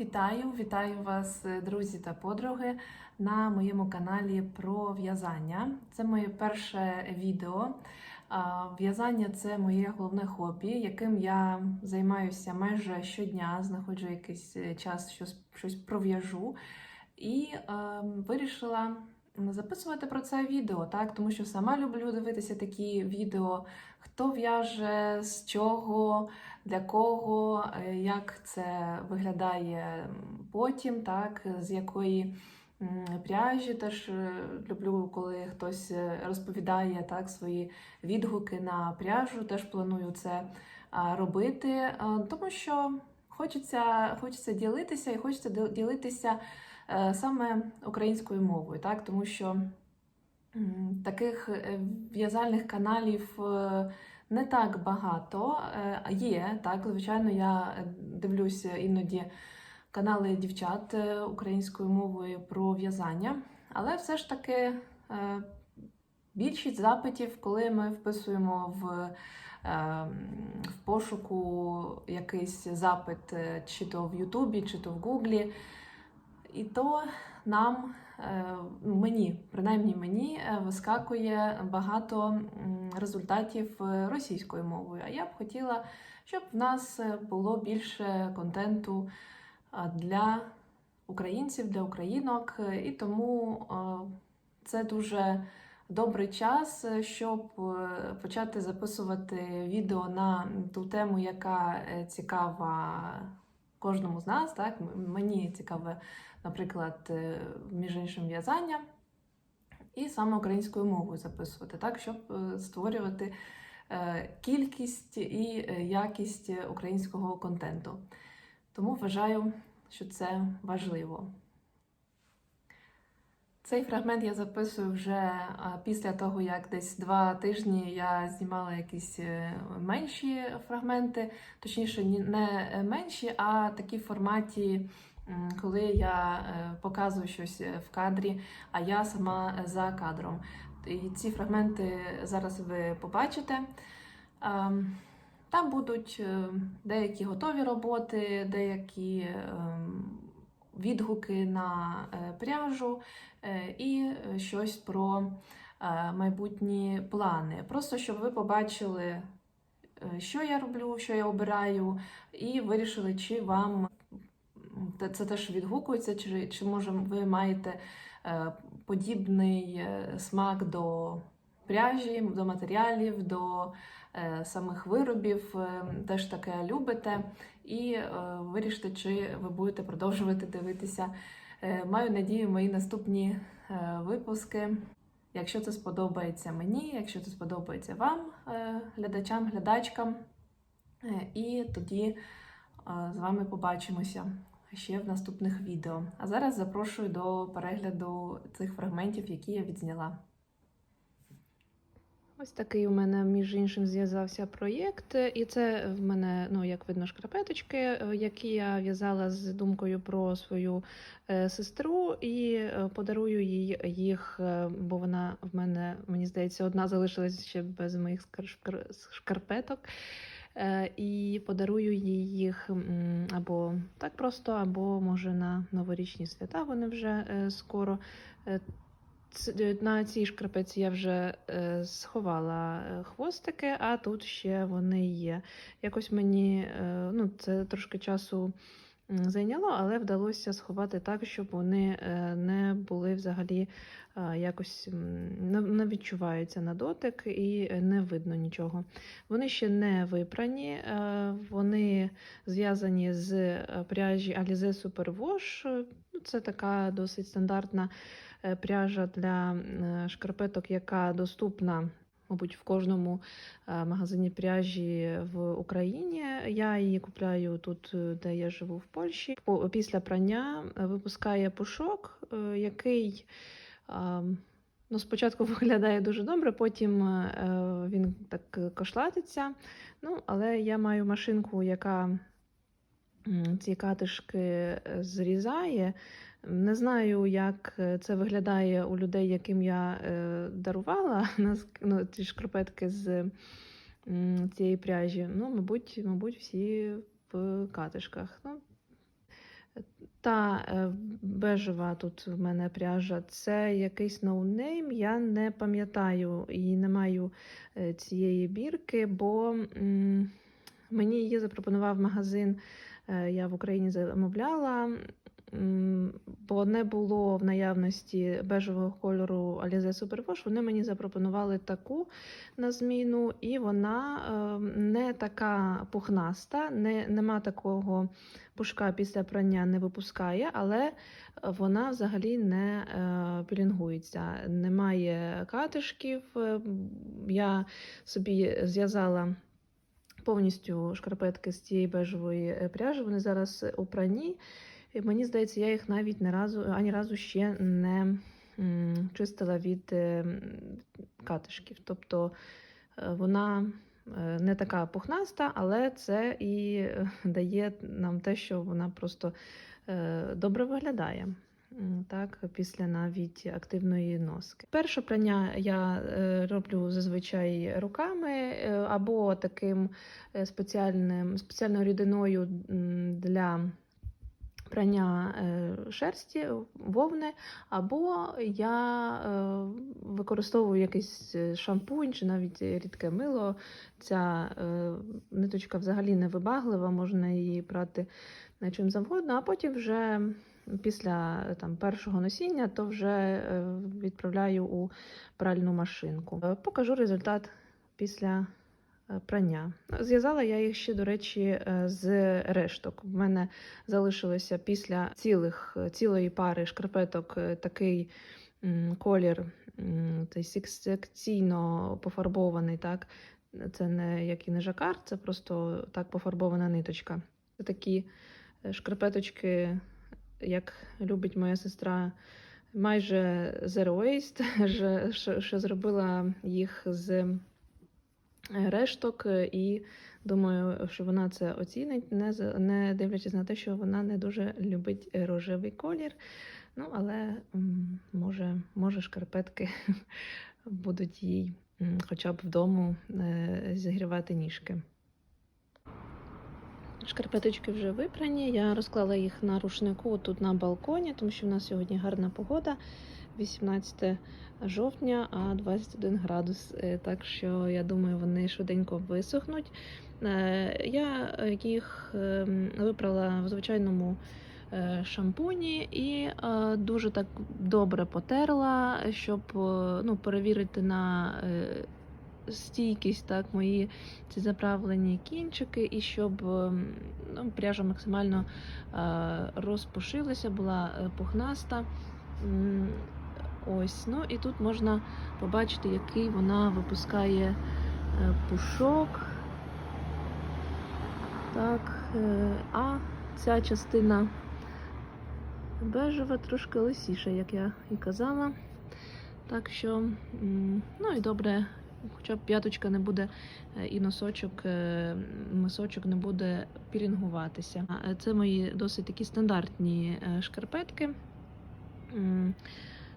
Вітаю, вітаю вас, е, друзі та подруги, на моєму каналі про в'язання. Це моє перше відео. В'язання це моє головне хобі, яким я займаюся майже щодня, знаходжу якийсь е, час, щось, щось пров'яжу. І е, вирішила записувати про це відео, так? тому що сама люблю дивитися такі відео, хто в'яже, з чого, для кого, е, як це виглядає потім, так, з якої пряжі. Теж е, люблю, коли хтось е, розповідає так, свої відгуки на пряжу. Теж планую це робити, тому що хочеться, хочеться ділитися і хочеться ділитися саме українською мовою, так, тому що таких в'язальних каналів. Не так багато е, є. Так, звичайно, я дивлюся іноді канали дівчат е, українською мовою про в'язання, але все ж таки е, більшість запитів, коли ми вписуємо в, в пошуку якийсь запит, чи то в Ютубі, чи то в Гуглі, і то нам, мені, принаймні мені, е, вискакує багато результатів е, російською мовою. А я б хотіла, щоб в нас е, було більше контенту для українців, для українок. Е, І тому е, це дуже добрий час, е, щоб е, почати записувати відео на ту тему, яка е, цікава кожному з нас. Так? Мені цікаве, наприклад, е, між іншим в'язання. І саме українською мовою записувати, так, щоб е, створювати е, кількість і якість українського контенту. Тому вважаю, що це важливо. Цей фрагмент я записую вже після того, як десь два тижні я знімала якісь менші фрагменти, точніше, не менші, а такі в форматі, коли я е, показую щось е, в кадрі, а я сама за кадром. І ці фрагменти зараз ви побачите. Ем, Там будуть е, деякі готові роботи, деякі ем, відгуки на е, пряжу е, і е, щось про е, майбутні плани. Просто щоб ви побачили, е, що я роблю, що я обираю, і вирішили, чи вам це теж відгукується, чи, чи може ви маєте е, подібний е, смак до пряжі, до матеріалів, до е, самих виробів, теж таке любите, і вирішите, чи ви будете продовжувати дивитися. Маю надію, мої наступні випуски. Якщо це сподобається мені, якщо це сподобається вам, глядачам, глядачкам, і тоді з вами побачимося ще в наступних відео. А зараз запрошую до перегляду цих фрагментів, які я відзняла. Ось такий у мене, між іншим, зв'язався проєкт, і це в мене, ну як видно, шкарпеточки, е, які я в'язала з думкою про свою е, сестру, і е, подарую їй їх, бо вона в мене, мені здається, одна залишилась ще без моїх шкар- шкарпеток. Е, І подарую їй їх або так просто, або може на новорічні свята. Вони вже е, скоро. Е, На цій шкарпеці я вже сховала хвостики, а тут ще вони є. Якось мені ну, це трошки часу зайняло, але вдалося сховати так, щоб вони е, не були взагалі е, якось не, відчуваються на дотик і не видно нічого. Вони ще не випрані, е, вони зв'язані з пряжі Alize Superwash. Ну, це така досить стандартна пряжа для шкарпеток, яка доступна. Мабуть, в кожному е, магазині пряжі в Україні. Я її купляю тут, е, де я живу в Польщі. Після прання е, випускає пушок, який ну, спочатку виглядає дуже добре, потім він так кошлатиться. Ну, але я маю машинку, яка ці катишки зрізає. Не знаю, як е, це виглядає у людей, яким я е, дарувала ну, ці шкарпетки з цієї пряжі. Ну, мабуть, мабуть, всі в катишках. Ну, та е, бежева тут в мене пряжа, це якийсь ноунейм. Я не пам'ятаю і не маю цієї бірки, бо мені її запропонував магазин. Я в Україні замовляла, бо не було в наявності бежевого кольору Alize Superwash. Вони мені запропонували таку на зміну, і вона е, не така пухнаста, не, нема такого пушка після прання не випускає, але вона взагалі не е, пілінгується. Немає катишків. Е, Я собі зв'язала повністю шкарпетки з цієї бежевої е, пряжі. Вони зараз у пранні. Мені здається, я їх навіть не разу, ані разу ще не чистила від е, катишків. Тобто е, вона е, не така пухнаста, але це і дає нам те, що вона просто добре виглядає. Так, після навіть активної носки. Перше прання я роблю зазвичай руками або таким спеціальним, спеціальною рідиною для прання е, шерсті, вовни, або я е, використовую якийсь е, шампунь чи навіть рідке мило. Ця ниточка взагалі не вибаглива, можна її прати на чим завгодно, а потім вже після там, першого носіння то вже відправляю у пральну машинку. Покажу результат після прання. Зв'язала я їх ще, до речі, е, з решток. В мене залишилося після цілих, цілої пари шкарпеток е, такий колір секційно пофарбований. Так? Це не як і не жакар, це просто так пофарбована ниточка. Це такі е, шкарпеточки, як любить моя сестра, майже zero waste, що- зробила їх з е, решток, е, і думаю, що вона це оцінить, не, не дивлячись на те, що вона не дуже любить рожевий колір. Ну, але може, може шкарпетки будуть їй хоча б вдома е, зігрівати ніжки. Шкарпеточки вже випрані. Я розклала їх на рушнику тут на балконі, тому що в нас сьогодні гарна погода. 18 жовтня, а 21 градус. Е, Так що я думаю, вони швиденько висохнуть. Е, Я їх ем, випрала в звичайному е, шампуні і дуже так добре потерла, щоб ну, перевірити на стійкість так, мої ці заправлені кінчики, і щоб ем, ну, пряжа максимально розпушилася, була пухнаста. Ось, ну і тут можна побачити, який вона випускає е, пушок. Так, е, а ця частина бежева трошки лисіша, як я і казала. Так що, ну і добре, хоча б п'яточка не буде е, і носочок, мисочок не буде пірінгуватися. Це мої досить такі стандартні шкарпетки.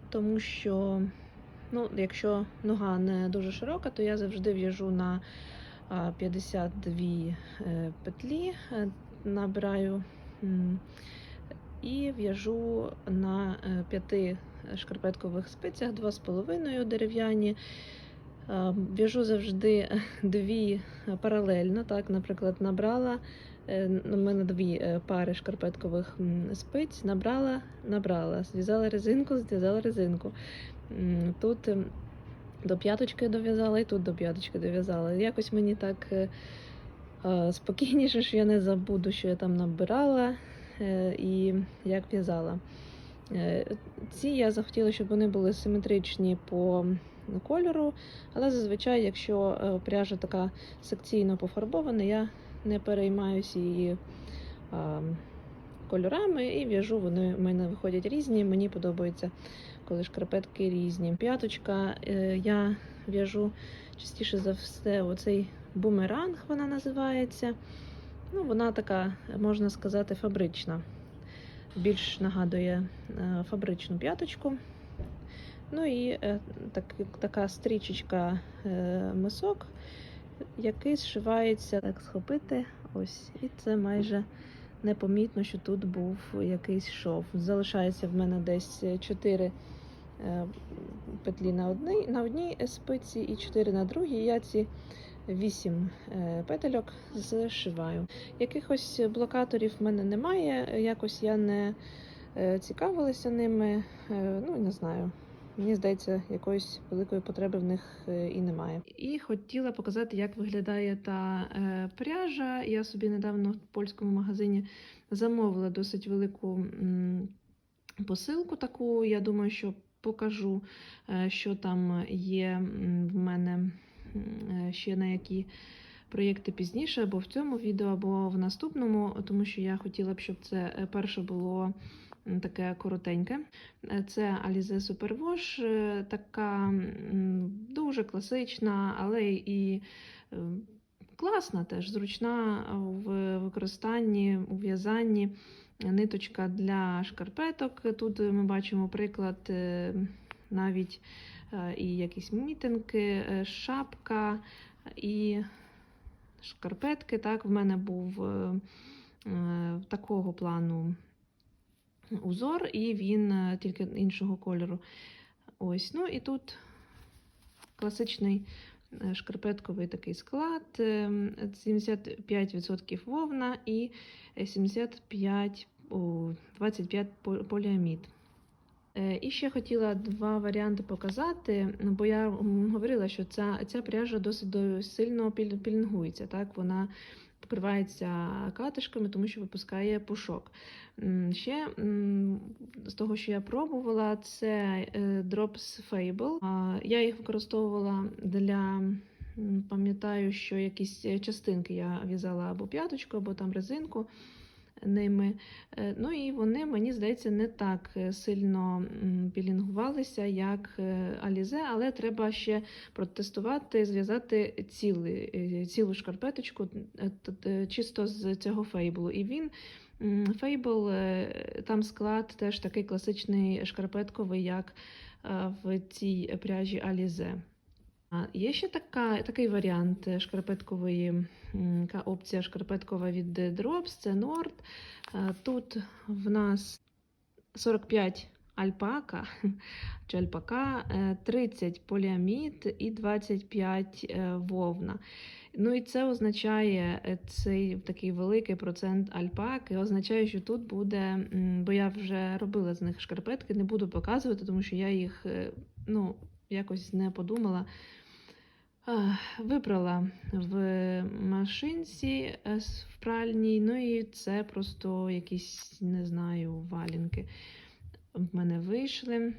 Тому що, ну, якщо нога не дуже широка, то я завжди в'яжу на 52 е, петлі, е, набираю і в'яжу на е, п'яти шкарпеткових спицях, 2,5 дерев'яні. Е, В'яжу завжди дві паралельно. Так, наприклад, набрала. Е, У мене дві е, пари шкарпеткових спиць, набрала, набрала, зв'язала резинку, зв'язала резинку. Тут ем, до п'яточки дов'язала і тут до п'яточки дов'язала. Якось мені так е, спокійніше, що я не забуду, що я там набирала і як в'язала. Ці я захотіла, щоб вони були симетричні по кольору, але зазвичай, якщо пряжа така секційно пофарбована, я не переймаюся її а, кольорами і в'яжу. Вони в мене виходять різні. Мені подобається, коли шкарпетки різні. П'яточка е, я в'яжу частіше за все оцей бумеранг, вона називається. Ну, вона така, можна сказати, фабрична. Більш нагадує е, фабричну п'яточку. Ну і е, так, така стрічечка е, мисок, який зшивається так схопити. Ось, і це майже непомітно, що тут був якийсь шов. Залишається в мене десь 4 петлі на одній, на одній спиці і 4 на другій. Я ці 8 петельок зшиваю. Якихось блокаторів в мене немає, якось я не е, цікавилася ними. Е, Ну, не знаю. Мені здається, якоїсь великої потреби в них е, і немає. І хотіла показати, як виглядає та е, пряжа. Я собі недавно в польському магазині замовила досить велику посилку таку. Я думаю, що покажу, е, що там є в мене ще на які проєкти пізніше, або в цьому відео, або в наступному, тому що я хотіла б, щоб це перше було таке коротеньке. Е, Це Alize Superwash, е, така дуже класична, але і е, класна теж, зручна в використанні, у в'язанні. Ниточка для шкарпеток. Тут ми бачимо приклад навіть і якісь мітинки, шапка і шкарпетки. Так, в мене був такого плану узор, і він е, тільки іншого кольору. Ось, ну і тут класичний е, шкарпетковий такий склад, е, 75% вовна і 75, о, 25 по- поліамід. Е, І ще хотіла два варіанти показати, бо я говорила, що ця, ця пряжа досить сильно пілінгується. Так? Вона покривається катишками, тому що випускає пушок. Ще з того, що я пробувала, це е, Drops Fable. Я їх використовувала для. Пам'ятаю, що якісь е, частинки я в'язала або п'яточку, або там резинку ними. Е, Ну і вони, мені здається, не так е, сильно м, пілінгувалися, як е, Alize, але треба ще протестувати, зв'язати цілу шкарпеточку чисто з цього фейблу. І він фейбл, там склад теж такий класичний шкарпетковий, як в цій пряжі Alize. Є ще така, такий варіант е, шкарпеткової, така опція шкарпеткова від Drops, це Nord. Е, Тут в нас 45 альпака чи альпака, е, 30 поліамід і 25 е, вовна. Ну і це означає е, цей такий великий процент альпаки, означає, що тут буде, бо я вже робила з них шкарпетки, не буду показувати, тому що я їх е, ну, якось не подумала. Ах, Вибрала в машинці е, в пральній, ну і це просто якісь, не знаю, валінки в мене вийшли.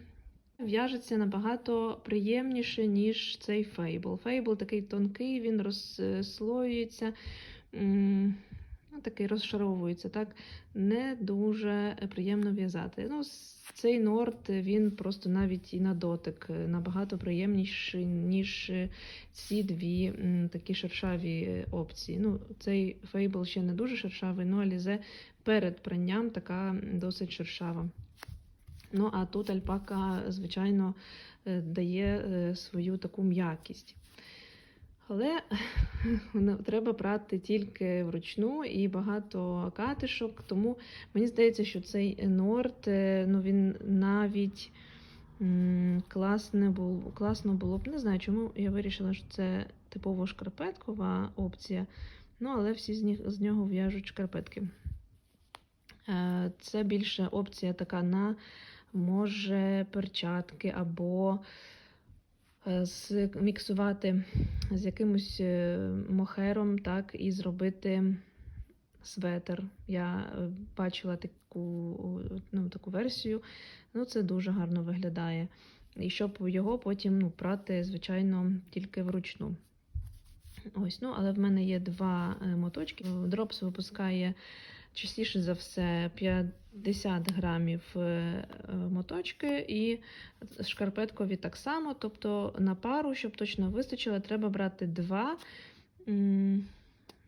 В'яжеться набагато приємніше, ніж цей фейбл. Фейбл такий тонкий, він розслоюється, такий розшаровується. Так? Не дуже приємно в'язати. Ну, цей норд він просто навіть і на дотик е, набагато приємніший, ніж е, ці дві такі шершаві е, опції. Ну, цей фейбл ще не дуже шершавий, ну алізе перед пранням така досить шершава. Ну, а тут альпака, звичайно, е, дає е, свою таку м'якість. Але ну, треба прати тільки вручну і багато катишок, тому мені здається, що цей норд, е, ну він навіть класне було, класно було б. Не знаю, чому я вирішила, що це типово шкарпеткова опція. Ну, але всі з, них, з нього в'яжуть шкарпетки. Е, Це більше опція така на може перчатки або е, зміксувати з якимось е, мохером, так, і зробити светр. Я е, бачила таку, ну, таку версію, ну це дуже гарно виглядає. І щоб його потім ну, прати, звичайно, тільки вручну. Ось, ну, але в мене є два моточки. Дропс випускає частіше за все 50 грамів е, е, моточки, і шкарпеткові так само. Тобто на пару, щоб точно вистачило, треба брати два.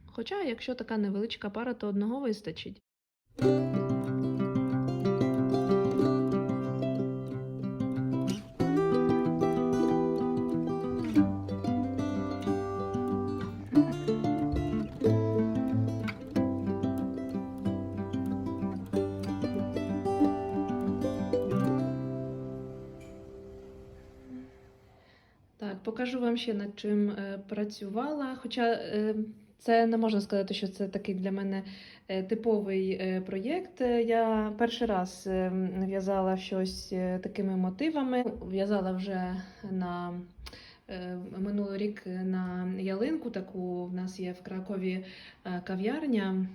Хоча, якщо така невеличка пара, то одного вистачить. Покажу вам ще над чим е, працювала. Хоча е, це не можна сказати, що це такий для мене е, типовий проєкт. Я перший раз в'язала щось такими мотивами. В'язала вже на минулий рік на ялинку. Таку в нас є в Кракові кав'ярня,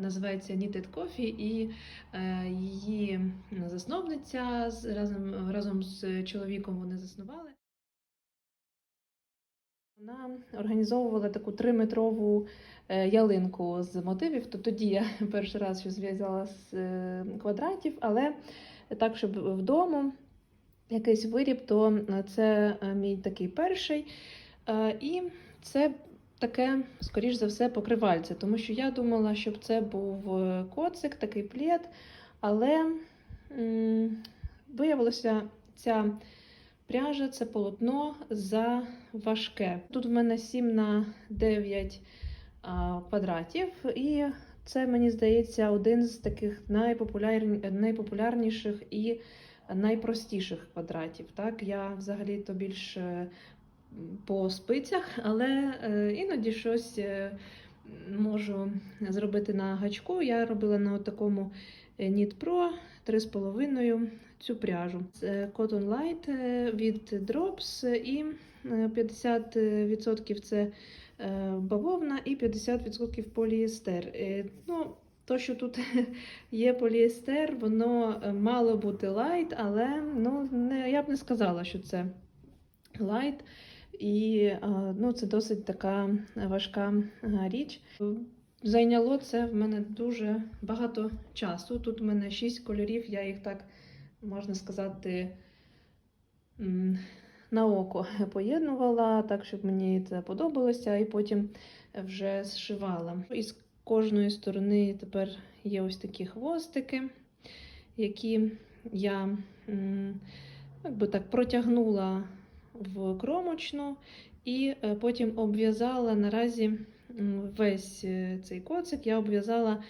називається Knitted Coffee, і її засновниця разом, разом з чоловіком вони заснували. Вона організовувала таку триметрову е, ялинку з мотивів. То тоді я перший раз що зв'язала з е, квадратів, але так, щоб вдома якийсь виріб, то це е, мій такий перший. І це таке, скоріш за все, покривальце, тому що я думала, щоб це був коцик, такий плід, але м, виявилося, ця пряжа, це полотно за важке. Тут в мене 7 на 9 а, квадратів, і це, мені здається, один з таких найпопулярні, найпопулярніших і найпростіших квадратів. Так, я взагалі-то більш е, по спицях, але е, іноді щось е, можу зробити на гачку. Я робила на такому Knit Pro 3,5 цю пряжу. Це Cotton Light е, від Drops і е, 50% це е, бавовна і 50% поліестер. Е, Ну, то, що тут є поліестер, воно е, мало бути лайт, але ну, не, я б не сказала, що це лайт. І е, ну, це досить така важка е, річ. Зайняло це в мене дуже багато часу. Тут в мене 6 кольорів, я їх так, можна сказати, на око поєднувала, так, щоб мені це подобалося, і потім вже зшивала. Із кожної сторони тепер є ось такі хвостики, які я якби так протягнула в кромочну і е, потім обв'язала наразі весь е, цей коцик. Я обв'язала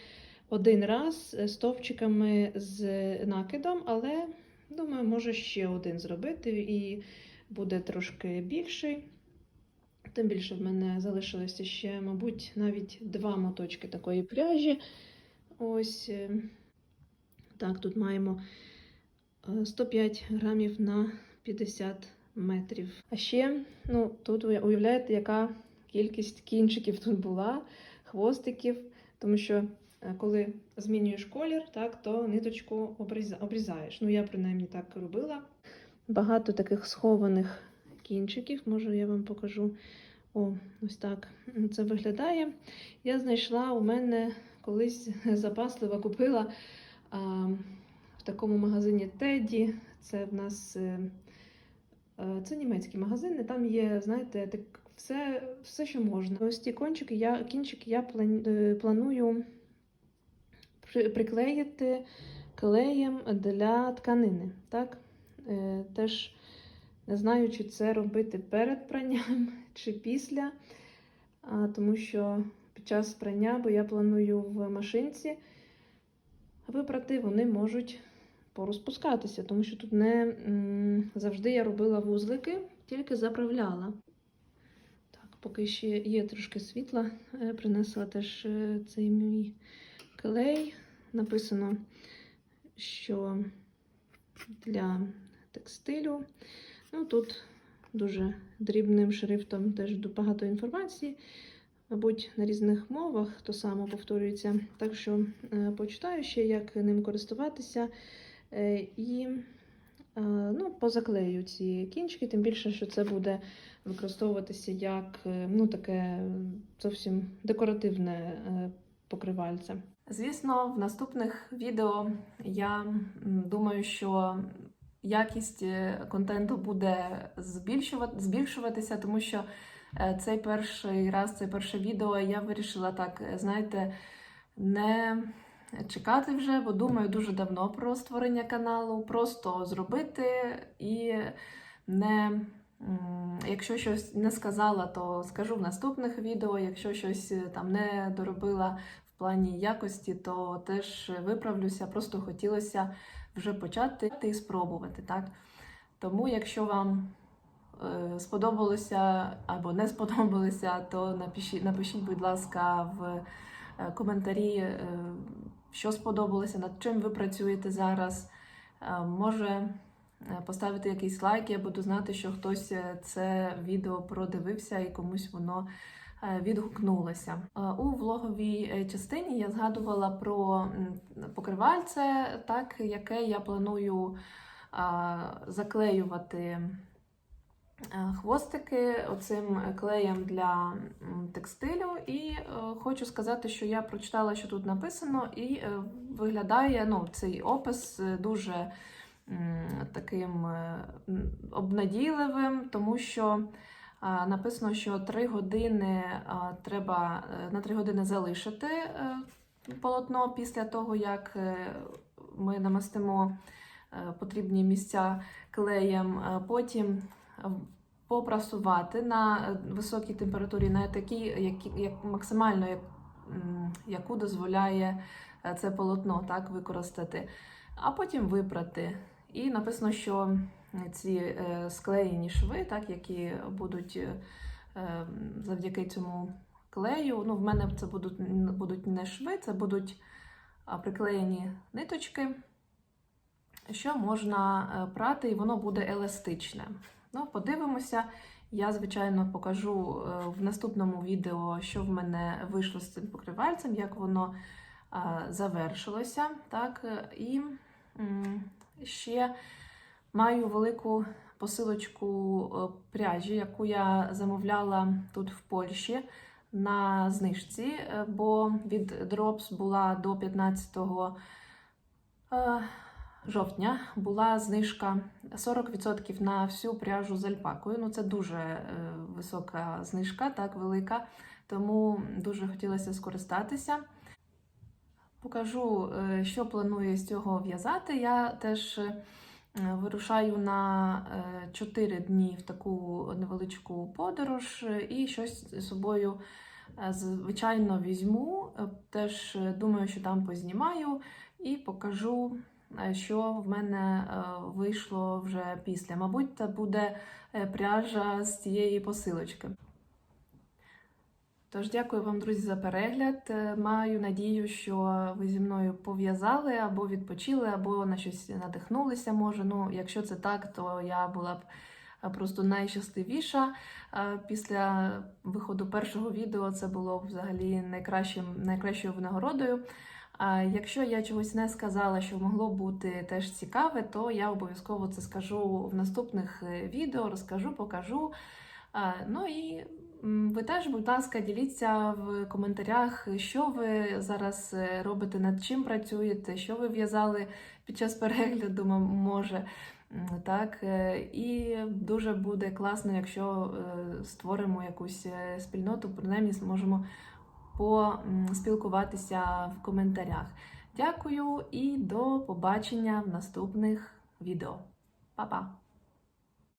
один раз е, стовпчиками з накидом, але думаю, може ще один зробити і буде трошки більший. Тим більше в мене залишилося ще, мабуть, навіть два моточки такої пряжі. Ось е, так, тут маємо е, 105 грамів на 50 метрів. А ще, ну, тут ви уявляєте, яка кількість кінчиків тут була, хвостиків, тому що е, коли змінюєш колір, так, то ниточку обрізаєш. Ну, я принаймні так робила. Багато таких схованих кінчиків, може, я вам покажу. О, ось так це виглядає. Я знайшла у мене колись запасливо купила а, в такому магазині Теді. Це в нас е, е, це німецький магазин, і там є, знаєте, так, все, все, що можна. Ось ті кончики я, кінчики я е, планую приклеїти клеєм для тканини. Так? Е, Теж не знаю, чи це робити перед пранням чи після, тому що під час прання, бо я планую в машинці випрати, вони можуть порозпускатися, тому що тут не завжди я робила вузлики, тільки заправляла. Поки ще є трошки світла, е, принесла теж е, цей мій клей. Написано, що для текстилю. Ну, тут дуже дрібним шрифтом теж багато інформації. Мабуть, на різних мовах то само повторюється. Так що е, почитаю ще, як ним користуватися. Е, і е, ну, позаклею ці кінчики, тим більше, що це буде використовуватися як ну, таке зовсім декоративне покривальце. Звісно, в наступних відео я думаю, що якість е, контенту буде збільшуватися, тому що е, цей перший раз, це перше відео, я вирішила так, е, знаєте, не чекати вже, бо думаю дуже давно про створення каналу, просто зробити і не. Якщо щось не сказала, то скажу в наступних відео. Якщо щось там не доробила в плані якості, то теж виправлюся. Просто хотілося вже почати і спробувати. Так? Тому, якщо вам е, сподобалося або не сподобалося, то напишіть, напишіть, будь ласка, в е, коментарі, е, що сподобалося, над чим ви працюєте зараз. Може поставити якийсь лайк, я буду знати, що хтось це відео продивився і комусь воно е, відгукнулося. Е, У влоговій е, частині я згадувала про покривальце, так, яке я планую заклеювати хвостики оцим клеєм для текстилю. І хочу сказати, що я прочитала, що тут написано, і виглядає ну, цей опис дуже таким обнадійливим, тому що. Написано, що 3 години треба е, на 3 години залишити е, полотно після того, як е, ми намастимо потрібні місця клеєм, потім попрасувати на високій температурі, на такій, які, як максимально як, яку дозволяє це полотно так використати, а потім випрати. І написано, що ці е, склеєні шви, так, які будуть е, е, завдяки цьому клею. Ну, в мене це будуть, будуть не шви, це будуть приклеєні ниточки, що можна е, прати, і воно буде еластичне. Ну, подивимося. Я, звичайно, покажу в наступному відео, що в мене вийшло з цим покривальцем, як воно завершилося. Так? І ще маю велику посилочку е, пряжі, яку я замовляла тут в Польщі на знижці, е, бо від Drops була до 15 е, жовтня була знижка 40% на всю пряжу з альпакою. Ну, це дуже висока знижка, так велика, тому дуже хотілося скористатися. Покажу, що планую з цього в'язати. Я теж вирушаю на 4 дні в таку невеличку подорож е, і щось з собою, е, звичайно, візьму. Е, Теж е, думаю, що там познімаю і покажу, е, що в мене е, вийшло вже після. Мабуть, це буде е, пряжа з цієї посилочки. Тож дякую вам, друзі, за перегляд. Е, Маю надію, що ви зі мною пов'язали або відпочили, або на щось надихнулися. Може, ну якщо це так, то я була б е, просто найщасливіша. Е, Після виходу першого відео це було б взагалі найкращим, найкращою винагородою. А якщо я чогось не сказала, що могло бути теж цікаве, то я обов'язково це скажу в наступних відео, розкажу, покажу. Ну і ви теж, будь ласка, діліться в коментарях, що ви зараз е, робите, над чим працюєте, що ви в'язали під час перегляду, може. Так, е, і дуже буде класно, якщо е, створимо якусь спільноту, принаймні зможемо поспілкуватися в коментарях. Дякую і до побачення в наступних відео. Па-па!